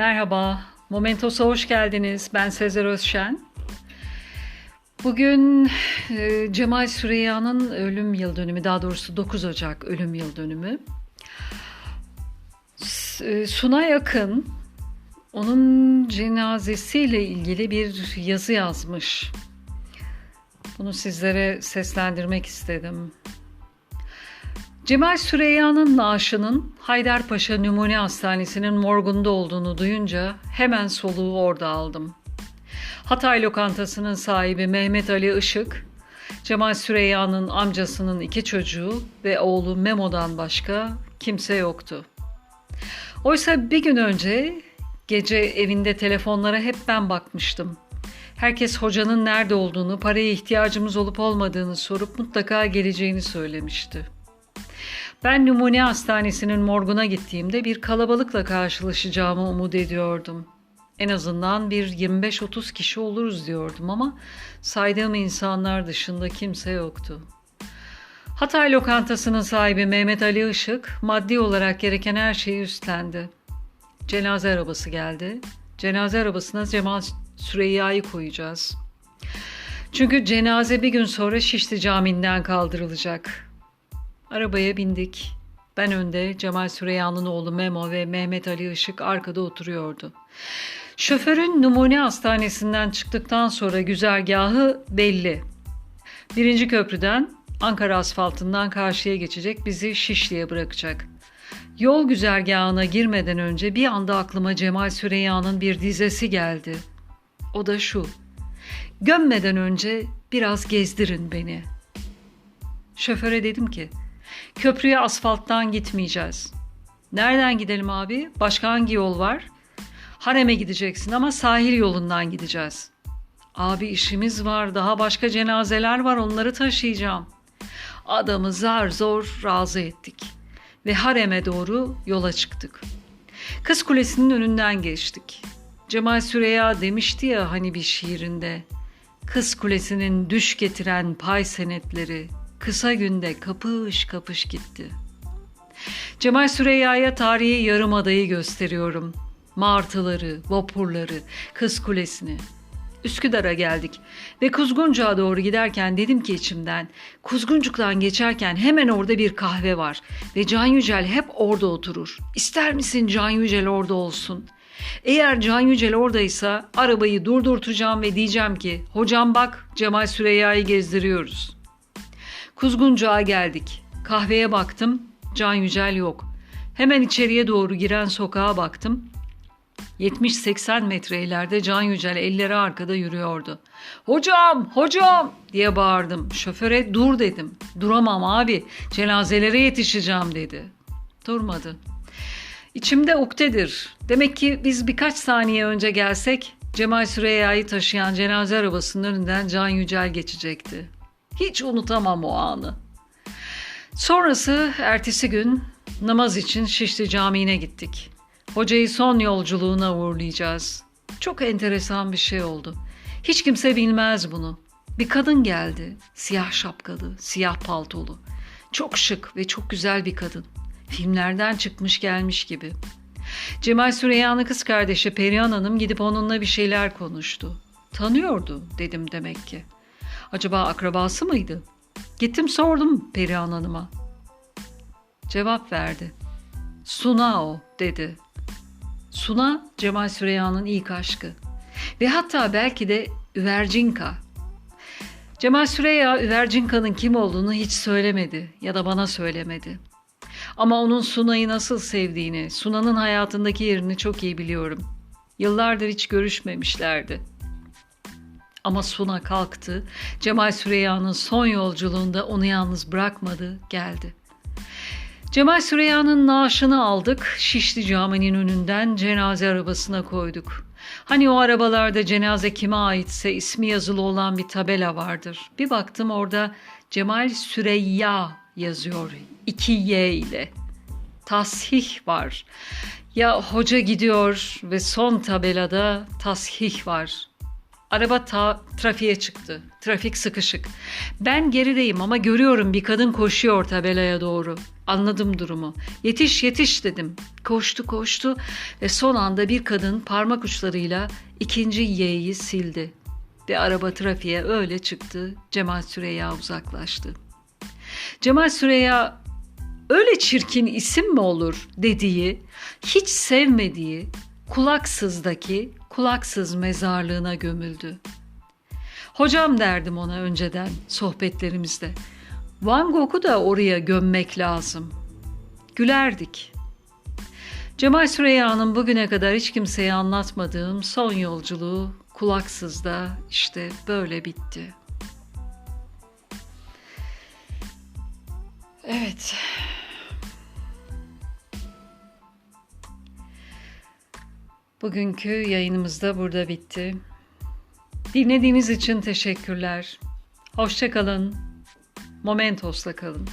Merhaba, Momentos'a hoş geldiniz. Ben Sezer Özşen. Bugün e, Cemal Süreyya'nın ölüm yıl dönümü, daha doğrusu 9 Ocak ölüm yıl dönümü. E, Sunay Akın, onun cenazesiyle ilgili bir yazı yazmış. Bunu sizlere seslendirmek istedim. Cemal Süreyya'nın naaşının Haydarpaşa Numune Hastanesi'nin morgunda olduğunu duyunca hemen soluğu orada aldım. Hatay lokantasının sahibi Mehmet Ali Işık, Cemal Süreyya'nın amcasının iki çocuğu ve oğlu Memo'dan başka kimse yoktu. Oysa bir gün önce gece evinde telefonlara hep ben bakmıştım. Herkes hocanın nerede olduğunu, paraya ihtiyacımız olup olmadığını sorup mutlaka geleceğini söylemişti. Ben numune hastanesinin morguna gittiğimde bir kalabalıkla karşılaşacağımı umut ediyordum. En azından bir 25-30 kişi oluruz diyordum ama saydığım insanlar dışında kimse yoktu. Hatay lokantasının sahibi Mehmet Ali Işık maddi olarak gereken her şeyi üstlendi. Cenaze arabası geldi. Cenaze arabasına Cemal Süreyya'yı koyacağız. Çünkü cenaze bir gün sonra Şişli Camii'nden kaldırılacak. Arabaya bindik. Ben önde, Cemal Süreyya'nın oğlu Memo ve Mehmet Ali Işık arkada oturuyordu. Şoförün numune hastanesinden çıktıktan sonra güzergahı belli. Birinci köprüden Ankara asfaltından karşıya geçecek bizi Şişli'ye bırakacak. Yol güzergahına girmeden önce bir anda aklıma Cemal Süreyya'nın bir dizesi geldi. O da şu. Gömmeden önce biraz gezdirin beni. Şoföre dedim ki, köprüye asfalttan gitmeyeceğiz. Nereden gidelim abi? Başka hangi yol var? Harem'e gideceksin ama sahil yolundan gideceğiz. Abi işimiz var, daha başka cenazeler var, onları taşıyacağım. Adamı zar zor razı ettik ve hareme doğru yola çıktık. Kız Kulesi'nin önünden geçtik. Cemal Süreya demişti ya hani bir şiirinde. Kız Kulesi'nin düş getiren pay senetleri kısa günde kapış kapış gitti. Cemal Süreyya'ya tarihi yarımadayı gösteriyorum. Martıları, vapurları, Kız Kulesi'ni. Üsküdar'a geldik ve Kuzguncuk'a doğru giderken dedim ki içimden Kuzguncuk'tan geçerken hemen orada bir kahve var ve Can Yücel hep orada oturur. İster misin Can Yücel orada olsun? Eğer Can Yücel oradaysa arabayı durdurtacağım ve diyeceğim ki hocam bak Cemal Süreyya'yı gezdiriyoruz. Kuzguncuk'a geldik. Kahveye baktım. Can Yücel yok. Hemen içeriye doğru giren sokağa baktım. 70-80 metre ileride Can Yücel elleri arkada yürüyordu. Hocam, hocam diye bağırdım. Şoföre dur dedim. Duramam abi, cenazelere yetişeceğim dedi. Durmadı. İçimde uktedir. Demek ki biz birkaç saniye önce gelsek Cemal Süreyya'yı taşıyan cenaze arabasının önünden Can Yücel geçecekti. Hiç unutamam o anı. Sonrası ertesi gün namaz için Şişli Camii'ne gittik. Hocayı son yolculuğuna uğurlayacağız. Çok enteresan bir şey oldu. Hiç kimse bilmez bunu. Bir kadın geldi. Siyah şapkalı, siyah paltolu. Çok şık ve çok güzel bir kadın. Filmlerden çıkmış gelmiş gibi. Cemal Süreyya'nın kız kardeşi Perihan Hanım gidip onunla bir şeyler konuştu. Tanıyordu dedim demek ki. Acaba akrabası mıydı? Gittim sordum Perihan Hanım'a. Cevap verdi. Suna o dedi. Suna Cemal Süreyya'nın ilk aşkı. Ve hatta belki de Üvercinka. Cemal Süreyya Üvercinka'nın kim olduğunu hiç söylemedi ya da bana söylemedi. Ama onun Suna'yı nasıl sevdiğini, Suna'nın hayatındaki yerini çok iyi biliyorum. Yıllardır hiç görüşmemişlerdi. Ama Suna kalktı. Cemal Süreyya'nın son yolculuğunda onu yalnız bırakmadı, geldi. Cemal Süreyya'nın naaşını aldık. Şişli Camii'nin önünden cenaze arabasına koyduk. Hani o arabalarda cenaze kime aitse ismi yazılı olan bir tabela vardır. Bir baktım orada Cemal Süreyya yazıyor. iki Y ile. Tasih var. Ya hoca gidiyor ve son tabelada tasih var. Araba ta trafiğe çıktı. Trafik sıkışık. Ben gerideyim ama görüyorum bir kadın koşuyor tabelaya doğru. Anladım durumu. Yetiş yetiş dedim. Koştu koştu ve son anda bir kadın parmak uçlarıyla ikinci Y'yi sildi. Ve araba trafiğe öyle çıktı. Cemal Süreya uzaklaştı. Cemal Süreya öyle çirkin isim mi olur dediği, hiç sevmediği kulaksızdaki kulaksız mezarlığına gömüldü. Hocam derdim ona önceden sohbetlerimizde. Van Gogh'u da oraya gömmek lazım. Gülerdik. Cemal Süreyya'nın bugüne kadar hiç kimseye anlatmadığım son yolculuğu kulaksızda işte böyle bitti. Evet. Bugünkü yayınımız da burada bitti. Dinlediğiniz için teşekkürler. Hoşçakalın. Momentos'la kalın.